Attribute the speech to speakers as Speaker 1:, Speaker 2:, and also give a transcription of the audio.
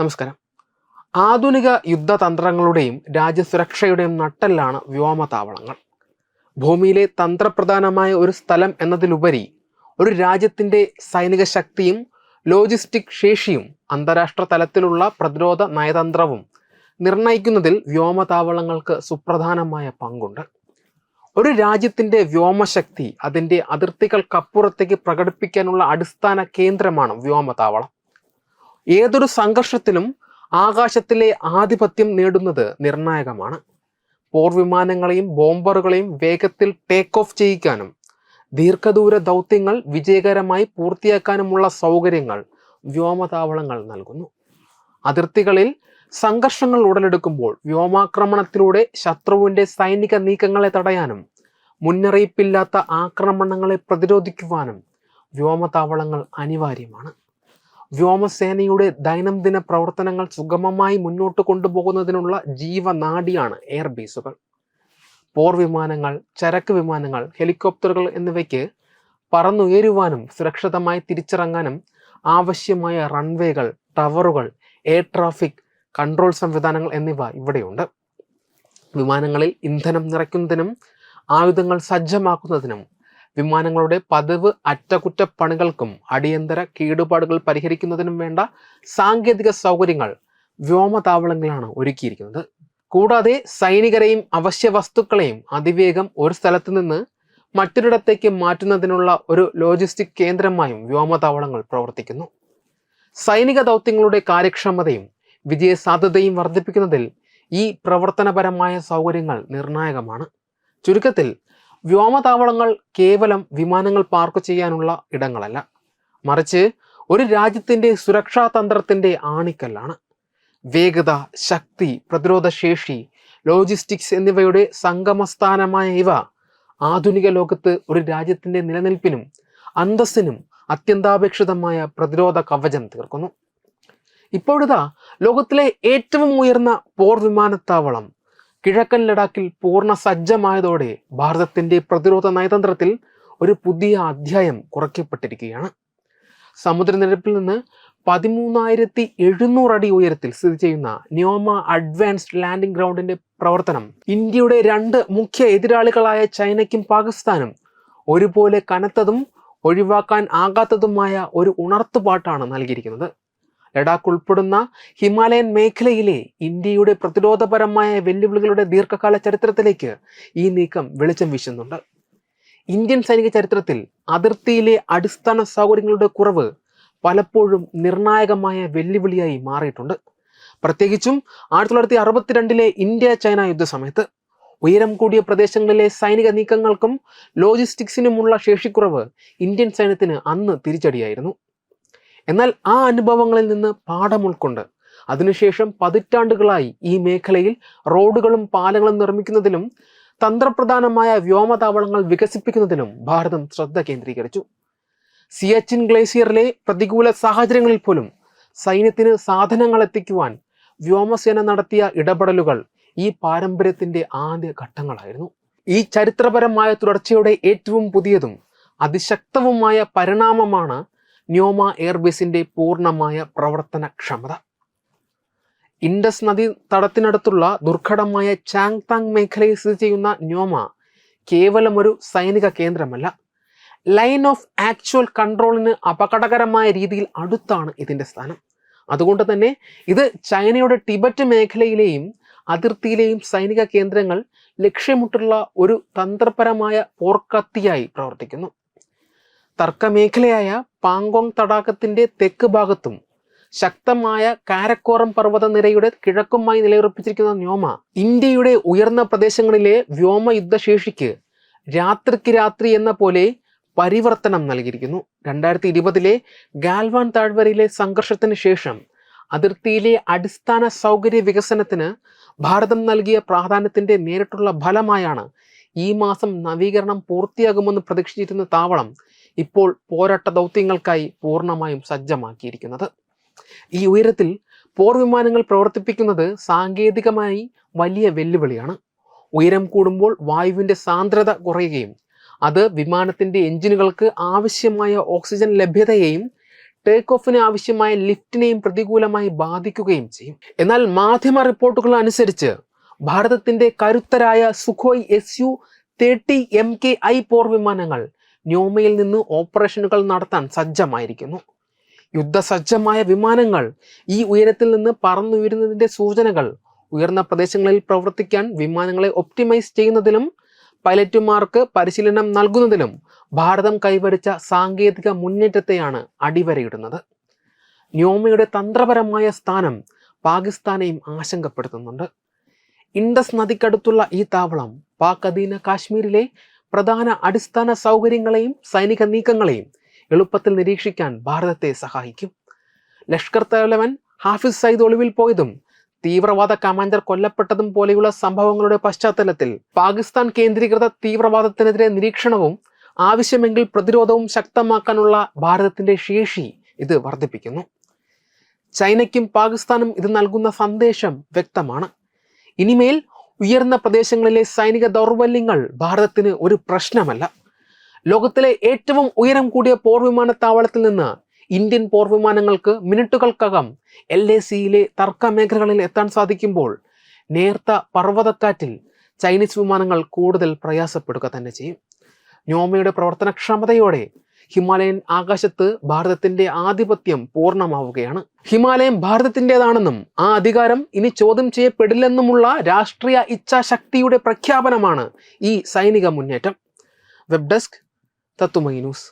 Speaker 1: നമസ്കാരം. ആധുനിക യുദ്ധതന്ത്രങ്ങളുടെയും രാജ്യസുരക്ഷയുടെയും നട്ടെല്ലാണ് വ്യോമതാവളങ്ങൾ. ഭൂമിയിലെ തന്ത്രപ്രധാനമായ ഒരു സ്ഥലം എന്നതിലുപരി ഒരു രാജ്യത്തിന്റെ സൈനിക ശക്തിയും ലോജിസ്റ്റിക് ശേഷിയും അന്താരാഷ്ട്ര തലത്തിലുള്ള പ്രതിരോധ നയതന്ത്രവും നിർണയിക്കുന്നതിൽ വ്യോമതാവളങ്ങൾക്ക് സുപ്രധാനമായ പങ്കുണ്ട്. ഒരു രാജ്യത്തിന്റെ വ്യോമശക്തി അതിന്റെ അതിർത്തികൾക്കപ്പുറത്തേക്ക് പ്രകടിപ്പിക്കാനുള്ള അടിസ്ഥാന കേന്ദ്രമാണ് വ്യോമതാവളം. ഏതൊരു സംഘർഷത്തിലും ആകാശത്തിലെ ആധിപത്യം നേടുന്നത് നിർണായകമാണ്. പോർവിമാനങ്ങളെയും ബോംബറുകളെയും വേഗത്തിൽ ടേക്ക് ഓഫ് ചെയ്യിക്കാനും ദീർഘദൂര ദൗത്യങ്ങൾ വിജയകരമായി പൂർത്തിയാക്കാനുമുള്ള സൗകര്യങ്ങൾ വ്യോമതാവളങ്ങൾ നൽകുന്നു. അതിർത്തികളിൽ സംഘർഷങ്ങൾ ഉടലെടുക്കുമ്പോൾ വ്യോമാക്രമണത്തിലൂടെ ശത്രുവിന്റെ സൈനിക നീക്കങ്ങളെ തടയാനും മുന്നറിയിപ്പില്ലാത്ത ആക്രമണങ്ങളെ പ്രതിരോധിക്കുവാനും വ്യോമതാവളങ്ങൾ അനിവാര്യമാണ്. വ്യോമസേനയുടെ ദൈനംദിന പ്രവർത്തനങ്ങൾ സുഗമമായി മുന്നോട്ട് കൊണ്ടുപോകുന്നതിനുള്ള ജീവനാഡിയാണ് എയർബേസുകൾ പോർ വിമാനങ്ങൾ ചരക്ക് വിമാനങ്ങൾ ഹെലികോപ്റ്ററുകൾ എന്നിവയ്ക്ക് പറന്നുയരുവാനും സുരക്ഷിതമായി തിരിച്ചിറങ്ങാനും ആവശ്യമായ റൺവേകൾ ടവറുകൾ എയർ ട്രാഫിക് കൺട്രോൾ സംവിധാനങ്ങൾ എന്നിവ ഇവിടെയുണ്ട്. വിമാനങ്ങളിൽ ഇന്ധനം നിറയ്ക്കുന്നതിനും ആയുധങ്ങൾ സജ്ജമാക്കുന്നതിനും വിമാനങ്ങളുടെ പതിവ് അറ്റകുറ്റപ്പണികൾക്കും അടിയന്തര കേടുപാടുകൾ പരിഹരിക്കുന്നതിനും വേണ്ട സാങ്കേതിക സൗകര്യങ്ങൾ വ്യോമതാവളങ്ങളാണ് ഒരുക്കിയിരിക്കുന്നത്. കൂടാതെ സൈനികരെയും അവശ്യ വസ്തുക്കളെയും അതിവേഗം ഒരു സ്ഥലത്ത് നിന്ന് മറ്റൊരിടത്തേക്ക് മാറ്റുന്നതിനുള്ള ഒരു ലോജിസ്റ്റിക് കേന്ദ്രമായും വ്യോമതാവളങ്ങൾ പ്രവർത്തിക്കുന്നു. സൈനിക ദൗത്യങ്ങളുടെ കാര്യക്ഷമതയും വിജയസാധ്യതയും വർദ്ധിപ്പിക്കുന്നതിൽ ഈ പ്രവർത്തനപരമായ സൗകര്യങ്ങൾ നിർണായകമാണ്. ചുരുക്കത്തിൽ വ്യോമതാവളങ്ങൾ കേവലം വിമാനങ്ങൾ പാർക്ക് ചെയ്യാനുള്ള ഇടങ്ങളല്ല. മറിച്ച് ഒരു രാജ്യത്തിന്റെ സുരക്ഷാ തന്ത്രത്തിന്റെ ആണിക്കല്ലാണ്. വേഗത ശക്തി പ്രതിരോധ ശേഷി ലോജിസ്റ്റിക്സ് എന്നിവയുടെ സംഗമസ്ഥാനമായ ഇവ ആധുനിക ലോകത്ത് ഒരു രാജ്യത്തിന്റെ നിലനിൽപ്പിനും അന്തസ്സിനും അത്യന്താപേക്ഷിതമായ പ്രതിരോധ കവചം തീർക്കുന്നു. ഇപ്പോഴിതാ ലോകത്തിലെ ഏറ്റവും ഉയർന്ന പോർ വിമാനത്താവളം കിഴക്കൻ ലഡാക്കിൽ പൂർണ സജ്ജമായതോടെ ഭാരതത്തിന്റെ പ്രതിരോധ നയതന്ത്രത്തിൽ ഒരു പുതിയ അധ്യായം കുറയ്ക്കപ്പെട്ടിരിക്കുകയാണ്. സമുദ്രനിരപ്പിൽ നിന്ന് പതിമൂന്നായിരത്തി എഴുന്നൂറ് അടി ഉയരത്തിൽ സ്ഥിതി ചെയ്യുന്ന നിയോമ അഡ്വാൻസ്ഡ് ലാൻഡിംഗ് ഗ്രൗണ്ടിന്റെ പ്രവർത്തനം ഇന്ത്യയുടെ രണ്ട് മുഖ്യ എതിരാളികളായ ചൈനയ്ക്കും പാകിസ്ഥാനും ഒരുപോലെ കനത്തതും ഒഴിവാക്കാൻ ആകാത്തതുമായ ഒരു ഉണർത്തുപാട്ടാണ് നൽകിയിരിക്കുന്നത്. ലഡാക്ക് ഉൾപ്പെടുന്ന ഹിമാലയൻ മേഖലയിലെ ഇന്ത്യയുടെ പ്രതിരോധപരമായ വെല്ലുവിളികളുടെ ദീർഘകാല ചരിത്രത്തിലേക്ക് ഈ നീക്കം വെളിച്ചം വീശുന്നുണ്ട്. ഇന്ത്യൻ സൈനിക ചരിത്രത്തിൽ അതിർത്തിയിലെ അടിസ്ഥാന സൗകര്യങ്ങളുടെ കുറവ് പലപ്പോഴും നിർണായകമായ വെല്ലുവിളിയായി മാറിയിട്ടുണ്ട്. പ്രത്യേകിച്ചും ആയിരത്തി തൊള്ളായിരത്തി അറുപത്തിരണ്ടിലെ ഇന്ത്യ ചൈന യുദ്ധ സമയത്ത് ഉയരം കൂടിയ പ്രദേശങ്ങളിലെ സൈനിക നീക്കങ്ങൾക്കും ലോജിസ്റ്റിക്സിനുമുള്ള ശേഷിക്കുറവ് ഇന്ത്യൻ സൈന്യത്തിന് അന്ന് തിരിച്ചടിയായിരുന്നു. എന്നാൽ ആ അനുഭവങ്ങളിൽ നിന്ന് പാഠം ഉൾക്കൊണ്ട് അതിനുശേഷം പതിറ്റാണ്ടുകളായി ഈ മേഖലയിൽ റോഡുകളും പാലങ്ങളും നിർമ്മിക്കുന്നതിലും തന്ത്രപ്രധാനമായ വ്യോമതാവളങ്ങൾ വികസിപ്പിക്കുന്നതിലും ഭാരതം ശ്രദ്ധ കേന്ദ്രീകരിച്ചു. സിയച്ചിൻ ഗ്ലേസിയറിലെ പ്രതികൂല സാഹചര്യങ്ങളിൽ പോലും സൈന്യത്തിന് സാധനങ്ങൾ എത്തിക്കുവാൻ വ്യോമസേന നടത്തിയ ഇടപെടലുകൾ ഈ പാരമ്പര്യത്തിന്റെ ആദ്യ ഘട്ടങ്ങളായിരുന്നു. ഈ ചരിത്രപരമായ തുടർച്ചയുടെ ഏറ്റവും പുതിയതും അതിശക്തവുമായ പരിണാമമാണ് ന്യോമ എയർബേസിന്റെ പൂർണമായ പ്രവർത്തനക്ഷമത. ഇൻഡസ് നദി തടത്തിനടുത്തുള്ള ദുർഘടമായ ചാങ്താങ് മേഖലയിൽ സ്ഥിതി ചെയ്യുന്ന ന്യോമ കേവലം ഒരു സൈനിക കേന്ദ്രമല്ല. ലൈൻ ഓഫ് ആക്ച്വൽ കൺട്രോളിന് അപകടകരമായ രീതിയിൽ അടുത്താണ് ഇതിന്റെ സ്ഥാനം. അതുകൊണ്ട് തന്നെ ഇത് ചൈനയുടെ ടിബറ്റ് മേഖലയിലെയും അതിർത്തിയിലെയും സൈനിക കേന്ദ്രങ്ങൾ ലക്ഷ്യമിട്ടുള്ള ഒരു തന്ത്രപരമായ പോർക്കത്തിയായി പ്രവർത്തിക്കുന്നു. തർക്കമേഖലയായ പാങ്കോങ് തടാകത്തിന്റെ തെക്ക് ഭാഗത്തും ശക്തമായ കാരക്കോറം പർവതനിരയുടെ കിഴക്കുമായി നിലയുറപ്പിച്ചിരിക്കുന്ന വ്യോമ ഇന്ത്യയുടെ ഉയർന്ന പ്രദേശങ്ങളിലെ വ്യോമ യുദ്ധശേഷിക്ക് രാത്രിക്ക് രാത്രി എന്ന പോലെ പരിവർത്തനം നൽകിയിരിക്കുന്നു. രണ്ടായിരത്തി ഇരുപതിലെ ഗാൽവാൻ താഴ്വരയിലെ സംഘർഷത്തിന് ശേഷം അതിർത്തിയിലെ അടിസ്ഥാന സൗകര്യ വികസനത്തിന് ഭാരതം നൽകിയ പ്രാധാന്യത്തിന്റെ നേരിട്ടുള്ള ഫലമായാണ് ഈ മാസം നവീകരണം പൂർത്തിയാകുമെന്ന് പ്രതീക്ഷിച്ചിരുന്ന താവളം ഇപ്പോൾ പോരാട്ട ദൗത്യങ്ങൾക്കായി പൂർണമായും സജ്ജമാക്കിയിരിക്കുന്നത്. ഈ ഉയരത്തിൽ പോർ വിമാനങ്ങൾ പ്രവർത്തിപ്പിക്കുന്നത് സാങ്കേതികമായി വലിയ വെല്ലുവിളിയാണ്. ഉയരം കൂടുമ്പോൾ വായുവിന്റെ സാന്ദ്രത കുറയുകയും അത് വിമാനത്തിന്റെ എഞ്ചിനുകൾക്ക് ആവശ്യമായ ഓക്സിജൻ ലഭ്യതയെയും ടേക്ക് ഓഫിന് ആവശ്യമായ ലിഫ്റ്റിനെയും പ്രതികൂലമായി ബാധിക്കുകയും ചെയ്യും. എന്നാൽ മാധ്യമ റിപ്പോർട്ടുകൾ അനുസരിച്ച് ഭാരതത്തിന്റെ കരുത്തരായ Sukhoi S U thirty M K I പോർ വിമാനങ്ങൾ ന്യോമയിൽ നിന്ന് ഓപ്പറേഷനുകൾ നടത്താൻ സജ്ജമായിരിക്കുന്നു. യുദ്ധസജ്ജമായ വിമാനങ്ങൾ ഈ ഉയരത്തിൽ നിന്ന് പറന്നുയരുന്നതിന്റെ സൂചനകൾ ഉയർന്ന പ്രദേശങ്ങളിൽ പ്രവർത്തിക്കാൻ വിമാനങ്ങളെ ഒപ്റ്റിമൈസ് ചെയ്യുന്നതിലും പൈലറ്റുമാർക്ക് പരിശീലനം നൽകുന്നതിലും ഭാരതം കൈവരിച്ച സാങ്കേതിക മുന്നേറ്റത്തെയാണ് അടിവരയിടുന്നത്. ന്യോമയുടെ തന്ത്രപരമായ സ്ഥാനം പാകിസ്ഥാനെയും ആശങ്കപ്പെടുത്തുന്നുണ്ട്. ഇൻഡസ് നദിക്കടുത്തുള്ള ഈ താവളം പാക് അധീന കാശ്മീരിലെ പ്രധാന അടിസ്ഥാന സൗകര്യങ്ങളെയും സൈനിക നീക്കങ്ങളെയും എളുപ്പത്തിൽ നിരീക്ഷിക്കാൻ ഭാരതത്തെ സഹായിക്കും. ലഷ്കർ തലവൻ ഹാഫിസ് സയ്ദ് ഒളിവിൽ പോയതും തീവ്രവാദ കമാൻഡർ കൊല്ലപ്പെട്ടതും പോലെയുള്ള സംഭവങ്ങളുടെ പശ്ചാത്തലത്തിൽ പാകിസ്ഥാൻ കേന്ദ്രീകൃത തീവ്രവാദത്തിനെതിരെ നിരീക്ഷണവും ആവശ്യമെങ്കിൽ പ്രതിരോധവും ശക്തമാക്കാനുള്ള ഭാരതത്തിന്റെ ശേഷി ഇത് വർദ്ധിപ്പിക്കുന്നു. ചൈനയ്ക്കും പാകിസ്ഥാനും ഇത് നൽകുന്ന സന്ദേശം വ്യക്തമാണ്. ഇനിമേൽ ഉയർന്ന പ്രദേശങ്ങളിലെ സൈനിക ദൗർബല്യങ്ങൾ ഭാരതത്തിന് ഒരു പ്രശ്നമല്ല. ലോകത്തിലെ ഏറ്റവും ഉയരം കൂടിയ പോർവിമാനത്താവളത്തിൽ നിന്ന് ഇന്ത്യൻ പോർവിമാനങ്ങൾക്ക് മിനിറ്റുകൾക്കകം എൽ എ സിയിലെ തർക്ക മേഖലകളിൽ എത്താൻ സാധിക്കുമ്പോൾ നേർത്ത പർവതക്കാറ്റിൽ ചൈനീസ് വിമാനങ്ങൾ കൂടുതൽ പ്രയാസപ്പെടുക തന്നെ ചെയ്യും. ന്യോമയുടെ പ്രവർത്തനക്ഷമതയോടെ ഹിമാലയൻ ആകാശത്ത് ഭാരതത്തിന്റെ ആധിപത്യം പൂർണമാവുകയാണ്. ഹിമാലയം ഭാരതത്തിന്റെതാണെന്നും ആ അധികാരം ഇനി ചോദ്യം ചെയ്യപ്പെടില്ലെന്നുമുള്ള രാഷ്ട്രീയ ഇച്ഛാശക്തിയുടെ പ്രഖ്യാപനമാണ് ഈ സൈനിക മുന്നേറ്റം. വെബ് ഡെസ്ക് തത്തുമൈ ന്യൂസ്.